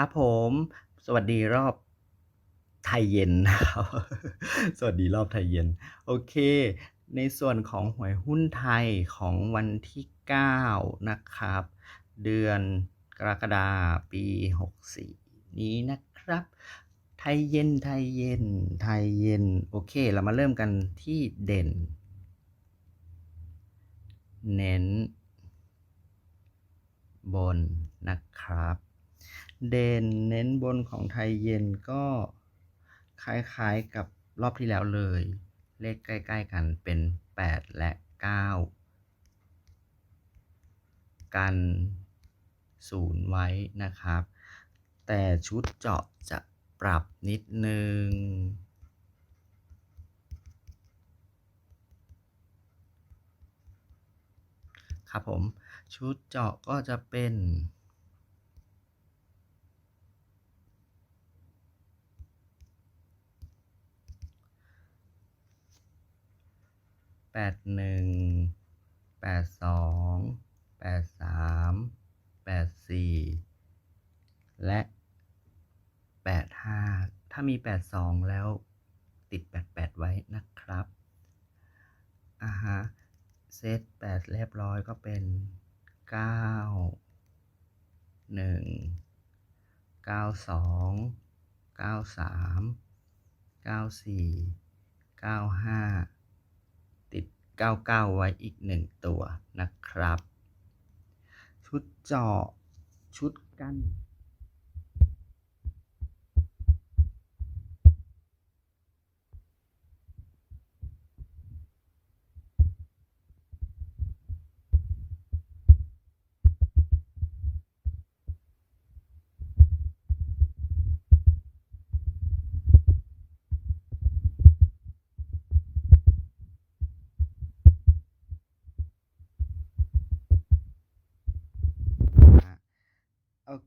ครับผม สวัสดีรอบไทยเย็นนะครับ สวัสดีรอบไทยเย็น โอเค ในส่วนของหวยหุ้นไทยของวันที่ 9 นะครับ เดือนกรกฎาปี 64 นี้นะครับ ไทยเย็น ไทยเย็น ไทยเย็น โอเค เรามาเริ่มกันที่เด่น เน้น บนนะครับ เด่นเน้นบนของไทยเย็นก็คล้ายๆกับรอบที่แล้วเลย เลขใกล้ๆกันเป็น 8 และ 9 กัน0ไว้นะครับ แต่ชุดเจาะจะปรับนิดนึง ครับผม ชุดเจาะก็จะเป็น แปดหนึ่งแปดสองแปดสามแปดสี่และแปดห้าถ้ามีแปดสองแล้วติดแปดแปดไว้นะครับอ่าฮะเซตแปดเรียบร้อยก็เป็นเก้าหนึ่งเก้าสองเก้าสามเก้าสี่เก้าห้า 99 ไว้อีก 1 ตัวนะครับ ชุดเจาะชุดกัน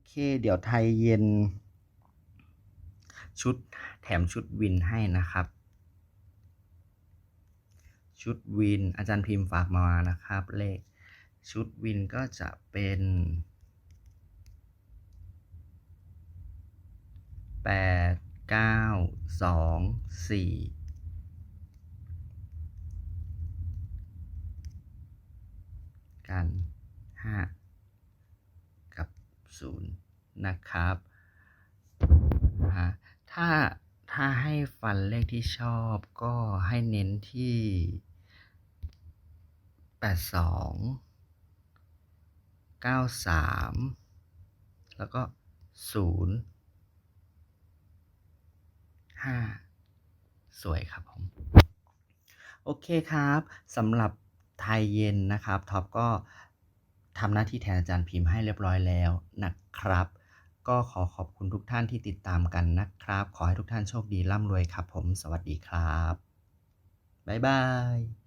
เค เดี๋ยวไทยเย็น ชุดแถมชุดวินให้นะครับ ชุดวินอาจารย์พิมพ์ฝากมานะครับ เลข ชุดวินก็จะเป็นแปดเก้าสองสี่กันห้า นะครับถ้าถ้าให้ฟันเลขที่ชอบก็ให้เน้นที่แปดสองเก้าสามแล้วก็ศูนย์ห้าสวยครับผม โอเคครับสำหรับไทยเย็นนะครับท็อปก็ทำหน้าที่แทนอาจารย์พิมพ์ให้เรียบร้อยแล้วนะครับ ก็ขอขอบคุณทุกท่านที่ติดตามกันนะครับ ขอให้ทุกท่านโชคดีร่ำรวยครับผม สวัสดีครับ บ๊ายบาย